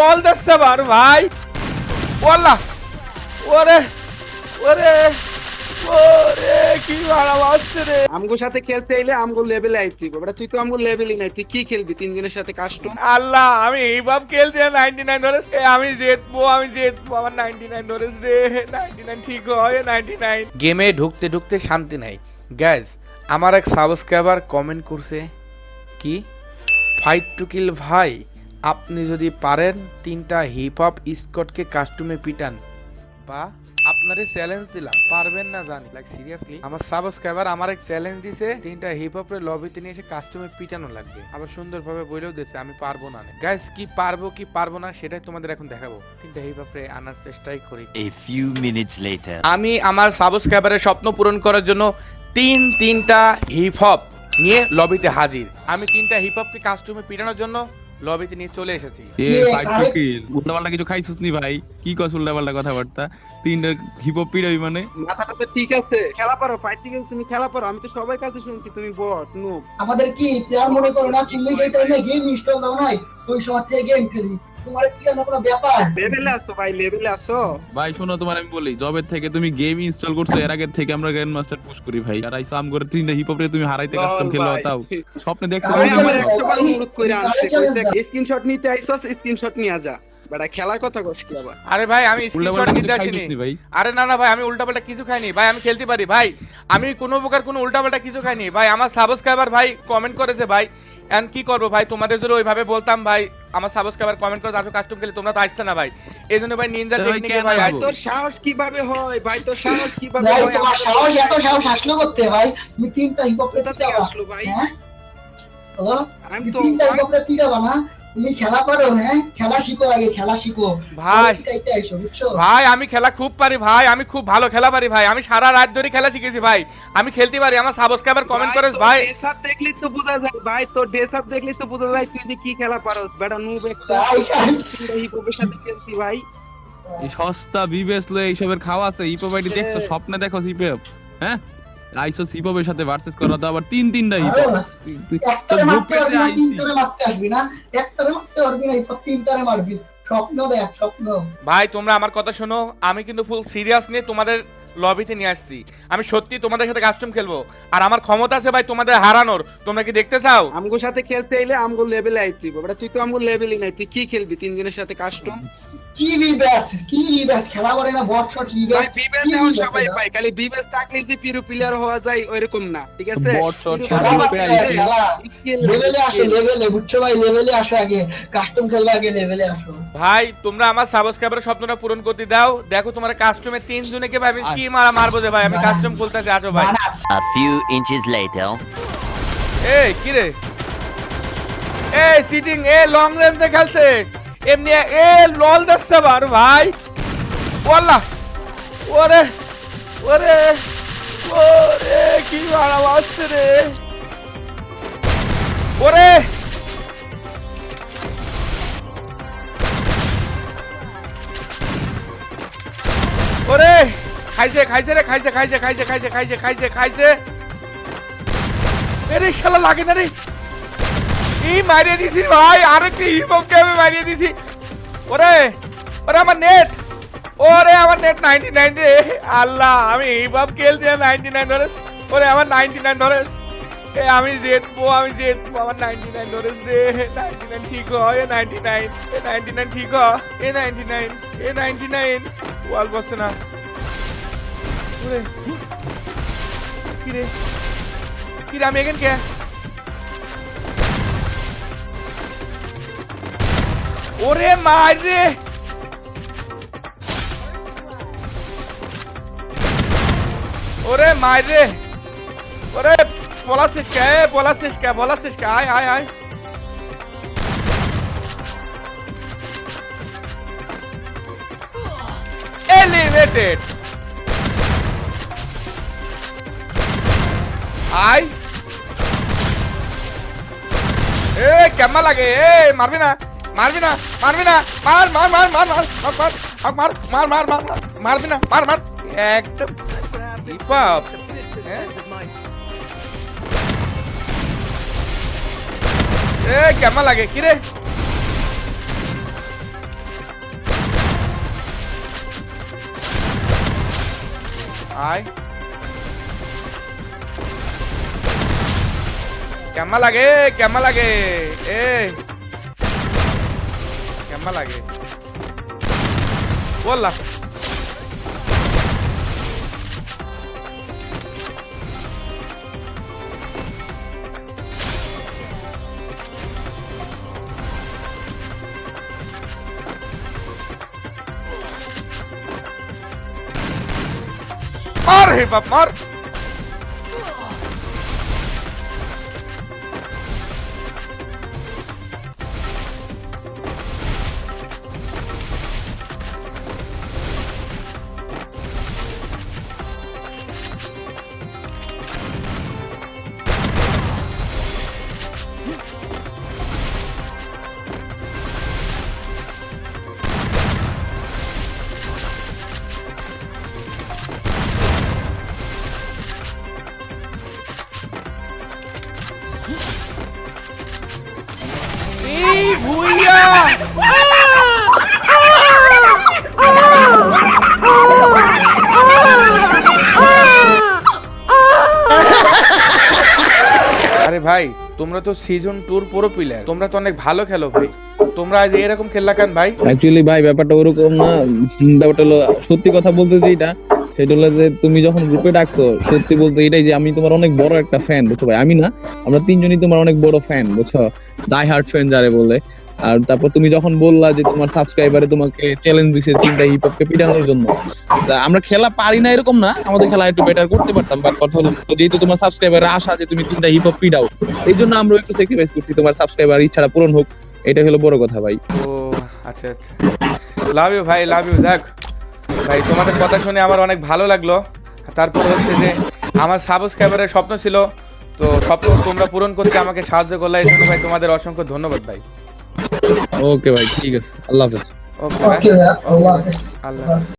লল দিচ্ছে আবার ভাই। ওয়াল্লাহ। ওরে ওরে ওরে কি মারা মারছে রে। আমগোর সাথে খেলতে এলে আমগো লেভেলে আইতি বেটা তুই তো আমগো লেভেলই নাই তুই কি খেলবি? তিনজনের সাথে কাস্টম আল্লাহ আমি এই ভাব খেলছি নাইনটি নাইন ধরেস এ, আমি জিতবো আমি জিতবো আমার নাইনটি নাইন ধরেস রে। নাইনটি নাইন ঠিক হয় নাইনটি নাইন গেমে ঢুকতে ঢুকতে শান্তি নাই। গ্যাস আমার এক সাবস্ক্রাইবার কমেন্ট করছে কি? ফাইট টু কিল ভাই। আপনি যদি পারেন তিনটা হিপ হপ স্কটকে কাস্টমে পিটান। বা আপনারে চ্যালেঞ্জ দিলাম। পারবেন না জানি। লাইক সিরিয়াসলি আমার সাবস্ক্রাইবার আমার এক চ্যালেঞ্জ দিছে তিনটা হিপ হপের লবিতে নিয়ে এসে কাস্টমে পিটানো লাগবে। আবার সুন্দরভাবে বলেও দিচ্ছে আমি পারব না। গাইস কি পারব কি পারব না সেটাই তোমাদের এখন দেখাবো। তিনটা হিপ হপে আনার চেষ্টাই করি। A few minutes later. আমি আমার সাবস্ক্রাইবারের স্বপ্ন পূরণ করার জন্য তিন তিনটা হিপ হপ নিয়ে লবিতে হাজির। আমি তিনটা হিপ হপকে কাস্টমে পিটানোর জন্য লবিতে নিয়ে চলে এসেছি। এ ফাইট টু কিল উল্টাপাল্টা কিছু খাইছিস নি ভাই? কি কস উল্টাপাল্টা কথাবার্তা? তিনটা হিপহপ পিড়াবি মানে। মাথাটা তো ঠিক আছে খেলা পারো ফাইটিং ঠিক আছে তুমি খেলা পারো আমি তো সবাই কাছে শুনছি তুমি বট নো আমাদের কি প্লেয়ার মনে করো না তুমি যে টাইমে গেম ইনস্টল দাও নাই ওই সময় থেকে গেম খেলি। তোমার কি না কোনো ব্যাপার? লেভেলে আসো ভাই লেভেলে আসো। ভাই শোনো তোমার আমি বলি জবের থেকে তুমি গেম ইনস্টল করছ এর আগে থেকে আমরা গ্র্যান্ড মাস্টার পুশ করি ভাই। আর আইসো আম করে তিনটা তুমি হারাইতে কাস্টম খেলো তাও। স্বপ্নে দেখছ আমি আমার বার অনুরোধ করে আনছে। স্ক্রিনশট নিতে স্ক্রিনশট নিয়ে যা। বেটা খেলার কথা কস আবার? আরে ভাই আমি স্ক্রিনশট উল্টাপাল্টা নিতে কিছু আসিনি। খাইছিস নি ভাই। আরে না না ভাই আমি উল্টাপাল্টা কিছু খাইনি। ভাই আমি খেলতে পারি। ভাই আমি কোনো প্রকার কোনো উল্টাপাল্টা কিছু খাইনি। ভাই আমার সাবস্ক্রাইবার ভাই কমেন্ট করেছে ভাই এন্ড কি করব ভাই? তোমাদের যদি ওইভাবে বলতাম ভাই আমার সাবস্ক্রাইবার কমেন্ট করে আসো কাস্টম খেলে তোমরা তো আসছে না ভাই। এই জন্য ভাই নিনজা টেকনিক ভাই আসব? তোর সাহস কীভাবে হয়? ভাই তোর সাহস কীভাবে ভাই হয়? তোমার সাহস এত সাহস আসলো করতে ভাই? তুমি তিনটা হিপ হপ থেকে আসলো ভাই। হ্যাঁ? হ্যালো আমি তো তিনটা হিপ হপ পিটাবা না? তুমি খেলা পারো হ্যাঁ? খেলা শিখো আগে খেলা শিখো। ভাই। ভাই আমি খেলা খুব পারি ভাই। আমি খুব ভালো খেলা পারি ভাই। আমি সারা রাত ধরে খেলা শিখেছি ভাই। আমি খেলতে পারি। আমার সাবস্ক্রাইবার কমেন্ট করেছে ভাই ড্রেস আপ দেখলি তো বোঝা যায় ভাই। তোর ড্রেস আপ দেখলি তো বোঝা যায় তুই যে কি খেলা পারোস। বেটা নুব একটা ভাই, হিপহপের সাথে খেলছি ভাই। এই সস্তা বিবেস লো এইসবের খাওয়া আছে। আইডি দেখছ স্বপ্নে দেখো হিপহপ হ্যাঁ? আইসো সাথে ভার্সেস করা? তো আবার তিন তিনটা হিট একটারে মারতে পারবি না তিনটারে মারতে আসবি না। একটারে মারতে পারবি না এরপর তিনটারে মারবি। স্বপ্ন দেখ স্বপ্ন। ভাই তোমরা আমার কথা শোনো আমি কিন্তু ফুল সিরিয়াস নিয়ে তোমাদের লবিতে নিয়ে আসছি। আমি সত্যি তোমাদের সাথে কাস্টম খেলব। আর আমার ক্ষমতা আছে ভাই তোমাদের হারানোর। তোমরা কি দেখতে চাও? আমগোর সাথে খেলতে এলে আমগো লেভেলে আইতি বেটা তুই তো আমগো লেভেলই নাই। তুই কি খেলবি তিনজনের সাথে কাস্টম কি রিব্যাস কি রিব্যাস খেলা করে না বট শট ভাই বিবেস এখন সবাই? পাই খালি বিবেস থাকলে যে পিরু প্লেয়ার হওয়া যায় ওইরকম না। ঠিক আছে? shot, পিরু খেলা লেভেলে আসো লেভেলে বুঝছ ভাই? লেভেলে আসো আগে। কাস্টম খেলবে আগে লেভেলে আসো। ভাই তোমরা আমার সাবস্ক্রাইবারের স্বপ্নটা পূরণ করতে দাও। দেখো তোমার কাস্টমে তিন জনকে ভাই আমি কি মারা মারবো যে ভাই? আমি কাস্টম খুলতেছি আসো ভাই। A few inches later. এই কি রে? এই সিটিং এ লং রেঞ্জে খেলছে। এমনি এ লল দিচ্ছে বার ভাই। ওয়াল্লা। ওরে ওরে ওরে কি মারা মারছে রে? খাইছে খাইছে রে, খাইছে খাইছে খাইছে খাইছে খাইছে খাইছে খাইছে। এরে শালা লাগে না রে। এই মারিয়ে দিছি ভাই, আরেকটি হিপহপকে আমি মারিয়ে দিছি। ওরে ওরে আমার নেট ওরে আমার নেট নাইনটি নাইন রে। আল্লাহ, আমি হিপহপ খেলছি নাইনটি নাইন ধরেস ওরে আমার নাইনটি নাইন ধরেস এ, আমি জিতবো আমি জিতবো, আমার নাইনটি নাইন ধরেস রে। নাইনটি নাইন ঠিক হয়, এ নাইনটি নাইন এ নাইনটি নাইন ঠিক হয়, এ নাইনটি নাইন এ নাইনটি নাইন ওয়াল বসছে না। ওরে কি রে কি রে আমি এখান কে ওরে মার রে ওরে মার রে ওরে পলাছিস কে এ, পলাছিস কে পলাছিস কে আয় আয় আয় এলিভেটেড আয় এ কেমন লাগে এ মারবি না মারবি না মারবি না মার মার মার মার মার মার মার মার মার মার মার মারবি না মার মার একদম বাপ এ কেমন লাগে কি রে আয় কেমন লাগে কেমন লাগে এ কেমন লাগে বললা মার হে বাপ এই ভুইয়া! আরে ভাই তোমরা তো সিজন টুর পুরো প্লেয়ার তোমরা তো অনেক ভালো খেলো ভাই। তোমরা আজ এরকম খেললা কেন ভাই? অ্যাকচুয়ালি ভাই ব্যাপারটা ওরকম না। ব্যাপারটা হলো সত্যি কথা বলতে যেটা সেটা হলো যে তুমি যখন গ্রুপে ডাকছো, সত্যি বলতে এটাই যে আমি তোমার অনেক বড় একটা ফ্যান বুঝছ ভাই? আমি না, আমরা তিনজনই তোমার অনেক বড় ফ্যান বুঝছ? ডাই হার্ট ফ্যান যারে বলে। আর তারপর তুমি যখন বললা যে তোমার সাবস্ক্রাইবারে তোমাকে চ্যালেঞ্জ দিছে তিনটা হিপ হপকে পিটানোর জন্য আমরা খেলা পারি না এরকম না, আমাদের খেলা একটু বেটার করতে পারতাম বাট কথা হলো যেহেতু তোমার সাবস্ক্রাইবারে আশা যে তুমি তিনটা হিপ হপ পিটাও, এই জন্য আমরা একটু স্যাক্রিফাইস করছি, তোমার সাবস্ক্রাইবার ইচ্ছাটা পূরণ হোক এটা হলো বড় কথা ভাই। ও আচ্ছা আচ্ছা। লাভ ইউ ভাই লাভ ইউ যাক। ভাই তোমাদের কথা শুনে আমার অনেক ভালো লাগল। তারপর হচ্ছে যে আমার সাবস্ক্রাইবারের স্বপ্ন ছিল তো স্বপ্ন তোমরা পূরণ করতে আমাকে সাহায্য করলে এই জন্য ভাই তোমাদের অসংখ্য ধন্যবাদ ভাই। ওকে ভাই ঠিক আছে। আল্লাহ হাফেজ। ওকে ভাই আল্লাহ হাফেজ। আল্লাহ হাফেজ।